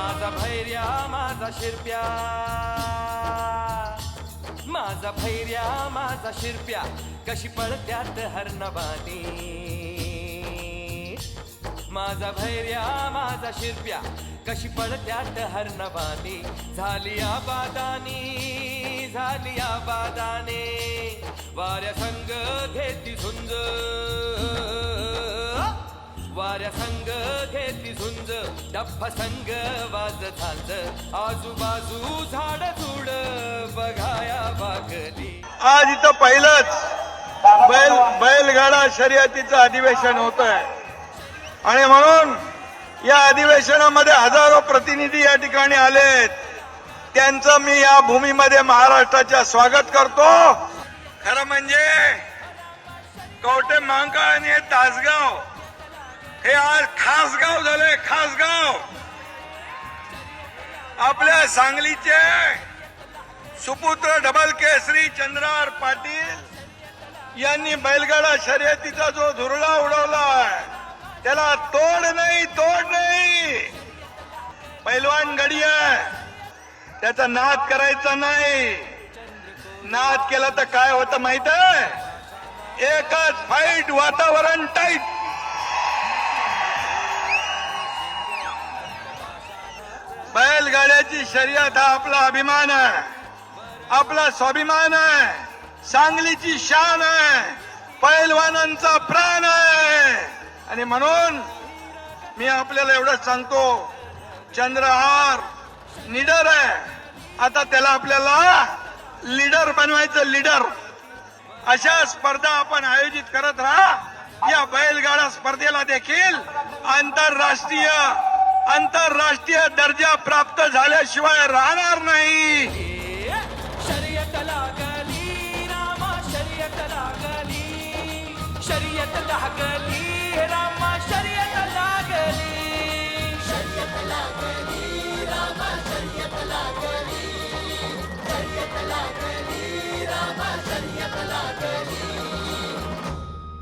माझा भैर्या माझा शिरप्या. माझा भैर्या माझा शिरप्या. कशी पळत्यात हरणबाणी माझा भैर्या माझा शिरप्या. कशी पळत्यात हरणबाणी झाली आबादानी झाली आबादाने. वाऱ्या संग घेत झुंज संग वाज झालं आजूबाजू झाड झुड बघाया बागली आज इथं पहिलंच बैल बैलगाडा शर्यतीचं अधिवेशन होत आहे आणि म्हणून या अधिवेशनामध्ये हजारो प्रतिनिधी या ठिकाणी आलेत. त्यांचं मी या भूमीमध्ये महाराष्ट्राच्या स्वागत करतो. खरं म्हणजे कवटे महांकाळ आणि हे तासगाव. हे आज खासगाव झाले खासगाव. आपल्या सांगलीचे सुपुत्र डबल केसरी चंद्रार पाटील यांनी बैलगाडा शर्यतीचा जो धुरळा उडवलाय त्याला तोड नाही तोड नाही. पैलवान गडी आहे त्याचा नाद करायचा नाही. नाद केला तर काय होतं माहीत आहे? एकच फाईट वातावरण टाईट बैलगाड्याची शर्यत हा आपला अभिमान आहे. आपला स्वाभिमान आहे. सांगलीची शान आहे. पैलवानांचा प्राण आहे. आणि म्हणून मी आपल्याला एवढंच सांगतो चंद्रहार निडर आहे. आता त्याला आपल्याला लीडर बनवायचं लीडर. अशा स्पर्धा आपण आयोजित करत राहा. या बैलगाडा स्पर्धेला देखील आंतरराष्ट्रीय आंतरराष्ट्रीय दर्जा प्राप्त झाल्याशिवाय राहणार नाही. शर्यत लागली रामा शर्यत लागली